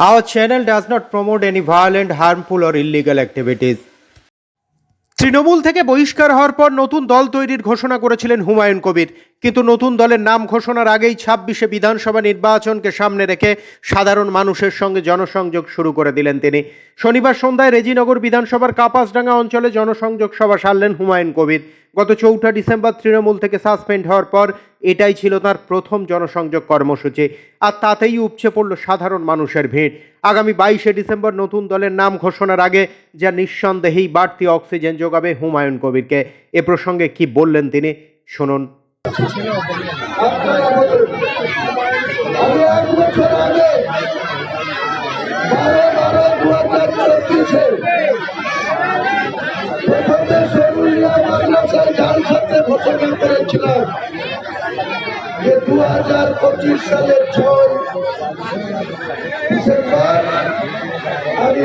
Our channel does not promote any violent, harmful, or illegal activities. Trinamool থেকে বহিষ্কার হওয়ার পর নতুন দল তৈরির ঘোষণা করেছিলেন হুমায়ুন কবির কিন্তু নতুন দলের নাম ঘোষণার আগেই ছাব্বিশে বিধানসভা নির্বাচনকে সামনে রেখে সাধারণ মানুষের সঙ্গে জনসংযোগ শুরু করে দিলেন তিনি। শনিবার সন্ধ্যায় রেজিনগর বিধানসভার কাপাসডাঙ্গা অঞ্চলে জনসংযোগ সভা সারলেন হুমায়ুন কবির। গত চৌঠা ডিসেম্বর তৃণমূল থেকে সাসপেন্ড হওয়ার পর এটাই ছিল তার প্রথম জনসংযোগ কর্মসূচি, আর তাতেই উপচে পড়ল সাধারণ মানুষের ভিড়। আগামী বাইশে ডিসেম্বর নতুন দলের নাম ঘোষণার আগে যা নিঃসন্দেহেই বাড়তি অক্সিজেন যোগাবে হুমায়ুন কবিরকে। এ প্রসঙ্গে কি বললেন তিনি, শুনুন। আমি এক বছর আগে বারো বারো দু হাজার চব্বিশে প্রথমে সরুলিয়া মাদ্রাসায় জাল সাথে ঘোষণা করেছিলাম যে দু হাজার পঁচিশ সালের ছয় ডিসেম্বর আমি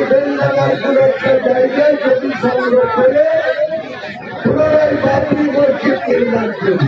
কোন একটা জায়গায় যদি সংগ্রহ করে পুনরায় বাবরি মসজিদ নির্মাণ করি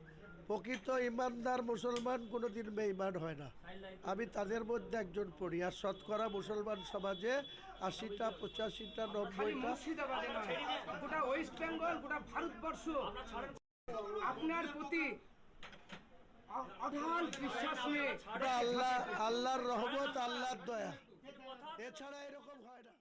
প্রকৃত ইমানদার মুসলমান কোনোদিন বেইমান হয় না। আমি তাদের মধ্যে একজন পড়ি। আর শতকরা মুসলমান সমাজে আশিটা পঁচাশিটা নব্বইটা গোটা ওয়েস্ট বেঙ্গল গোটা ভারতবর্ষ আপনার প্রতি আল্লাহ আল্লাহর রহমত আল্লাহর দয়া। এছাড়া এরকম হয় না।